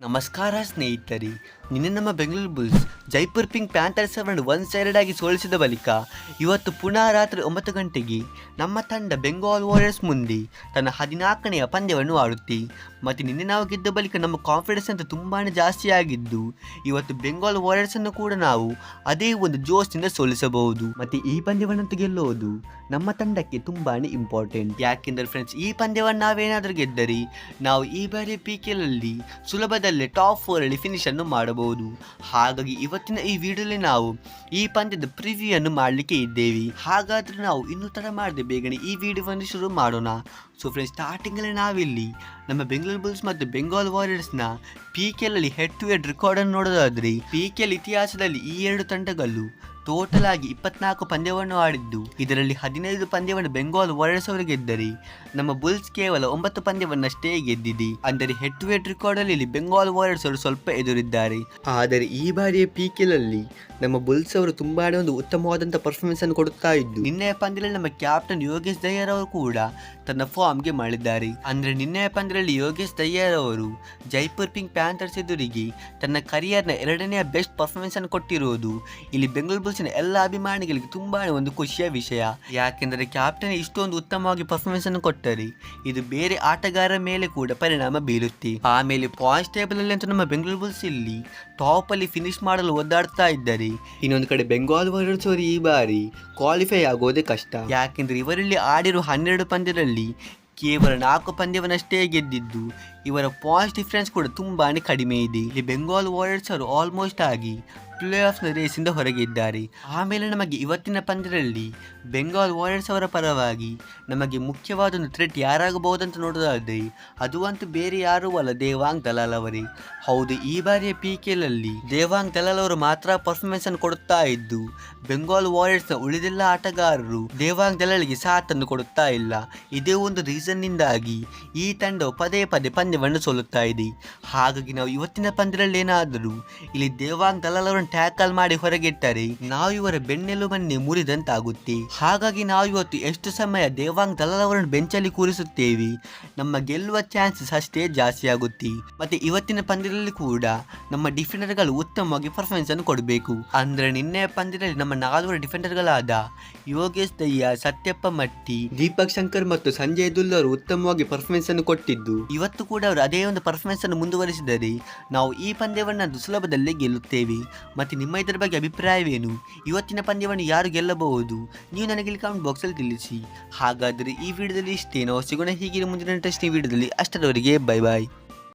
ನಮಸ್ಕಾರ ಸ್ನೇಹಿತರೆ. ನಿನ್ನೆ ನಮ್ಮ Bengaluru Bulls Jaipur Pink Panthers ಅವರನ್ನು ಒನ್ ಸೈಡೆಡ್ ಆಗಿ ಸೋಲಿಸಿದ ಬಳಿಕ ಇವತ್ತು ಪುನಃ ರಾತ್ರಿ ಒಂಬತ್ತು ಗಂಟೆಗೆ ನಮ್ಮ ತಂಡ ಬೆಂಗಾಲ್ ವಾರಿಯರ್ಸ್ ಮುಂದೆ ತನ್ನ ಹದಿನಾಲ್ಕನೆಯ ಪಂದ್ಯವನ್ನು ಆಡುತ್ತೆ. ಮತ್ತು ನಿನ್ನೆ ನಾವು ಗೆದ್ದ ಬಳಿಕ ನಮ್ಮ ಕಾನ್ಫಿಡೆನ್ಸ್ ಅಂತ ತುಂಬಾ ಜಾಸ್ತಿ ಆಗಿದ್ದು, ಇವತ್ತು ಬೆಂಗಾಲ್ ವಾರಿಯರ್ಸ್ ಅನ್ನು ಕೂಡ ನಾವು ಅದೇ ಒಂದು ಜೋಶ್ನಿಂದ ಸೋಲಿಸಬಹುದು. ಮತ್ತು ಈ ಪಂದ್ಯವನ್ನು ಗೆಲ್ಲುವುದು ನಮ್ಮ ತಂಡಕ್ಕೆ ತುಂಬಾ ಇಂಪಾರ್ಟೆಂಟ್ ಯಾಕೆಂದರೆ ಫ್ರೆಂಡ್ಸ್ ಈ ಪಂದ್ಯವನ್ನು ನಾವೇನಾದರೂ ಗೆದ್ದರೆ ನಾವು ಈ ಬಾರಿ ಪಿ ಕೆಲಲ್ಲಿ ಸುಲಭದಲ್ಲೇ ಟಾಪ್ ಫೋರಲ್ಲಿ ಫಿನಿಶ್ ಅನ್ನು ಮಾಡಬಹುದು ಹಾಗಾಗಿ ಇವತ್ತಿನ ಈ ವಿಡಿಯೋಲಿ ನಾವು ಈ ಪಂದ್ಯದ ಪ್ರಿವ್ಯೂ ಅನ್ನು ಮಾಡಲಿಕ್ಕೆ ಇದ್ದೇವೆ. ಹಾಗಾದ್ರೆ ನಾವು ಇನ್ನೂ ತಡ ಮಾಡದೆ ಬೇಗನೆ ಈ ವಿಡಿಯೋವನ್ನು ಶುರು ಮಾಡೋಣ. ಸೊ ಫ್ರೆಂಡ್ಸ್ ಸ್ಟಾರ್ಟಿಂಗಲ್ಲಿ ನಾವಿಲ್ಲಿ ನಮ್ಮ ಬೆಂಗಳೂರು ಬುಲ್ಸ್ ಮತ್ತು ಬೆಂಗಾಲ್ ವಾರಿಯರ್ಸ್ನ ಪಿ ಕೆಲಲ್ಲಿ ಹೆಡ್ ಟು ಹೆಡ್ ರೆಕಾರ್ಡನ್ನು ನೋಡೋದಾದ್ರೆ ಪಿ ಕೆಲ್ ಇತಿಹಾಸದಲ್ಲಿ ಈ ಎರಡು ತಂಡಗಳು ಟೋಟಲ್ ಆಗಿ ಇಪ್ಪತ್ನಾಲ್ಕು ಪಂದ್ಯವನ್ನು ಆಡಿದ್ದು. ಇದರಲ್ಲಿ ಹದಿನೈದು ಪಂದ್ಯವನ್ನು ಬೆಂಗಾಲ್ ವಾರಿಯರ್ಸ್ ಅವರು ಗೆದ್ದರೆ, ನಮ್ಮ ಬುಲ್ಸ್ ಕೇವಲ ಒಂಬತ್ತು ಪಂದ್ಯವನ್ನಷ್ಟೇ ಗೆದ್ದಿದೆ. ಅಂದರೆ ಹೆಡ್ ಟು ಹೆಡ್ ರೆಕಾರ್ಡ್ ಅಲ್ಲಿ ಬೆಂಗಾಲ್ ವಾರಿಯರ್ಸ್ ಅವರು ಸ್ವಲ್ಪ ಎದುರಿದ್ದಾರೆ. ಆದರೆ ಈ ಬಾರಿಯ ಪಿ ಅಲ್ಲಿ ನಮ್ಮ ಬುಲ್ಸ್ ಅವರು ತುಂಬಾನೇ ಒಂದು ಉತ್ತಮವಾದಂತಹ ಪರ್ಫಾರ್ಮೆನ್ಸ್ ಅನ್ನು ಕೊಡುತ್ತಾ ಇದ್ದು, ನಿನ್ನೆಯ ಪಂದ್ಯದಲ್ಲಿ ನಮ್ಮ ಕ್ಯಾಪ್ಟನ್ ಯೋಗೇಶ್ ದಯ್ಯರ್ ಅವರು ಕೂಡ ತನ್ನ ಫಾರ್ಮ್ಗೆ ಮಾಡಿದ್ದಾರೆ ಅಂದ್ರೆ ನಿನ್ನೆಯ ಪಂದ್ಯದಲ್ಲಿ ಯೋಗೇಶ್ ದಯ್ಯರ್ ಅವರು ಜೈಪುರ್ ಪಿಂಕ್ ಪ್ಯಾಂಥರ್ಸ್ ಎದುರಿಗೆ ತನ್ನ ಕರಿಯರ್ನ ಎರಡನೆಯ ಬೆಸ್ಟ್ ಪರ್ಫಾರ್ಮೆನ್ಸ್ ಅನ್ನು ಕೊಟ್ಟಿರುವುದು ಇಲ್ಲಿ ಬೆಂಗಳೂರು ಬುಲ್ಸ್ನ ಎಲ್ಲ ಅಭಿಮಾನಿಗಳಿಗೆ ತುಂಬಾ ಒಂದು ಖುಷಿಯ ವಿಷಯ. ಯಾಕೆಂದರೆ ಕ್ಯಾಪ್ಟನ್ ಇಷ್ಟೊಂದು ಉತ್ತಮವಾಗಿ ಪರ್ಫಾರ್ಮೆನ್ಸ್ ಅನ್ನು ಕೊಟ್ಟರೆ ಇದು ಬೇರೆ ಆಟಗಾರರ ಮೇಲೆ ಕೂಡ ಪರಿಣಾಮ ಬೀರುತ್ತೆ. ಆಮೇಲೆ ಪಾಯಿಂಟ್ಸ್ ಟೇಬಲ್ ಅಲ್ಲಿ ನಮ್ಮ ಬೆಂಗಳೂರು ಬುಲ್ಸ್ ಇಲ್ಲಿ ಟಾಪ್ ಅಲ್ಲಿ ಫಿನಿಶ್ ಮಾಡಲು ಒದ್ದಾಡ್ತಾ ಇದ್ದಾರೆ ಇನ್ನೊಂದು ಕಡೆ ಬೆಂಗಾಲ್ ವಾರಿಯರ್ಸ್ ಅವರು ಈ ಬಾರಿ ಕ್ವಾಲಿಫೈ ಆಗೋದೇ ಕಷ್ಟ. ಯಾಕೆಂದ್ರೆ ಇವರಲ್ಲಿ ಆಡಿರುವ ಹನ್ನೆರಡು ಪಂದ್ಯದಲ್ಲಿ ಕೇವಲ ನಾಲ್ಕು ಪಂದ್ಯವನ್ನಷ್ಟೇ ಗೆದ್ದಿದ್ದು, ಇವರ ಪಾಯಿಂಟ್ಸ್ ಡಿಫ್ರೆನ್ಸ್ ಕೂಡ ತುಂಬಾ ಕಡಿಮೆ ಇದೆ. ಇಲ್ಲಿ ಬೆಂಗಾಲ್ ವಾರಿಯರ್ಸ್ ಅವರು ಆಲ್ಮೋಸ್ಟ್ ಆಗಿ ಪ್ಲೇ ಆಫ್ನ ರೇಸಿಂದ ಹೊರಗೆ ಇದ್ದಾರೆ. ಆಮೇಲೆ ನಮಗೆ ಇವತ್ತಿನ ಪಂದ್ಯದಲ್ಲಿ ಬೆಂಗಾಲ್ ವಾರಿಯರ್ಸ್ ಅವರ ಪರವಾಗಿ ನಮಗೆ ಮುಖ್ಯವಾದ ಒಂದು ಥ್ರೆಟ್ ಯಾರಾಗಬಹುದಂತ ನೋಡೋದಾದ್ರೆ, ಅದು ಅಂತೂ ಬೇರೆ ಯಾರೂ ಅಲ್ಲ ದೇವಾಂಗ್ ದಲಾಲ್ ಅವರೇ. ಹೌದು, ಈ ಬಾರಿಯ ಪಿ ಕೆಲಲ್ಲಿ ದೇವಾಂಗ್ ದಲಾಲ್ ಅವರು ಮಾತ್ರ ಪರ್ಫಾರ್ಮೆನ್ಸ್ ಅನ್ನು ಕೊಡುತ್ತಾ ಇದ್ದು ಬೆಂಗಾಲ್ ವಾರಿಯರ್ಸ್ನ ಉಳಿದೆಲ್ಲ ಆಟಗಾರರು ದೇವಾಂಗ್ ದಲಾಲ್ಗೆ ಸಾಥನ್ನು ಕೊಡುತ್ತಾ ಇಲ್ಲ. ಇದೇ ಒಂದು ರೀಸನ್ನಿಂದಾಗಿ ಈ ತಂಡವು ಪದೇ ಪದೇ ಪಂದ್ಯವನ್ನು ಸೋಲುತ್ತಾ ಇದೆ. ಹಾಗಾಗಿ ನಾವು ಇವತ್ತಿನ ಪಂದ್ಯದಲ್ಲಿ ಏನಾದರೂ, ಇಲ್ಲಿ ದೇವಾಂಗ್ ದಲಾಲ್ ಅವರನ್ನು ಟ್ಯಾಕಲ್ ಮಾಡಿ ಹೊರಗಿಟ್ಟರೆ, ನಾವು ಇವರ ಬೆನ್ನೆಲುಬನ್ನೇ ಮುರಿದಂತಾಗುತ್ತೆ. ಹಾಗಾಗಿ ನಾವು ಇವತ್ತು ಎಷ್ಟು ಸಮಯ ದೇವಾಂಗ್ ದಲಾಲ್ ಬೆಂಚಲ್ಲಿ ಕೂರಿಸುತ್ತೇವೆ, ನಮ್ಮ ಗೆಲ್ಲುವ ಚಾನ್ಸಸ್ ಅಷ್ಟೇ ಜಾಸ್ತಿ ಆಗುತ್ತೆ. ಮತ್ತೆ ಇವತ್ತಿನ ಪಂದ್ಯದಲ್ಲಿ ಕೂಡ ನಮ್ಮ ಡಿಫೆಂಡರ್ಗಳು ಉತ್ತಮವಾಗಿ ಪರ್ಫಾರ್ಮೆನ್ಸ್ ಅನ್ನು ಕೊಡಬೇಕು. ಅಂದ್ರೆ ನಿನ್ನೆ ಪಂದ್ಯದಲ್ಲಿ ನಮ್ಮ ನಾಲ್ವರು ಡಿಫೆಂಡರ್ಗಳಾದ ಯೋಗೇಶ್ ದಯ್ಯ, ಸತ್ಯಪ್ಪ ಮಟ್ಟಿ, ದೀಪಕ್ ಶಂಕರ್ ಮತ್ತು ಸಂಜಯ್ ದುಲ್ ಅವರು ಉತ್ತಮವಾಗಿ ಪರ್ಫಾರ್ಮೆನ್ಸ್ ಅನ್ನು ಕೊಟ್ಟಿದ್ದು. ಇವತ್ತು ಕೂಡ ಅವರು ಅದೇ ಒಂದು ಪರ್ಫಾರ್ಮೆನ್ಸ್ ಅನ್ನು ಮುಂದುವರಿಸಿದರೆ, ನಾವು ಈ ಪಂದ್ಯವನ್ನು ಸುಲಭದಲ್ಲಿ ಗೆಲ್ಲುತ್ತೇವೆ. ಮತ್ತೆ ನಿಮ್ಮ ಇದರ ಬಗ್ಗೆ ಅಭಿಪ್ರಾಯವೇನು? ಇವತ್ತಿನ ಪಂದ್ಯವನ್ನು ಯಾರು ಗೆಲ್ಲಬಹುದು? ನೀವು ನನಗೆ ಕಾಮೆಂಟ್ ಬಾಕ್ಸಲ್ಲಿ ತಿಳಿಸಿ. ಹಾಗಾದರೆ ಈ ವಿಡಿಯೋದಲ್ಲಿ ಇಷ್ಟೇನೋ? ಸಿಗೋಣ ಹೀಗೆ ಮುಂದಿನ ಟೆಸ್ಟ್ ವಿಡಿಯೋದಲ್ಲಿ ಅಷ್ಟರವರೆಗೆ ಬೈ ಬಾಯ್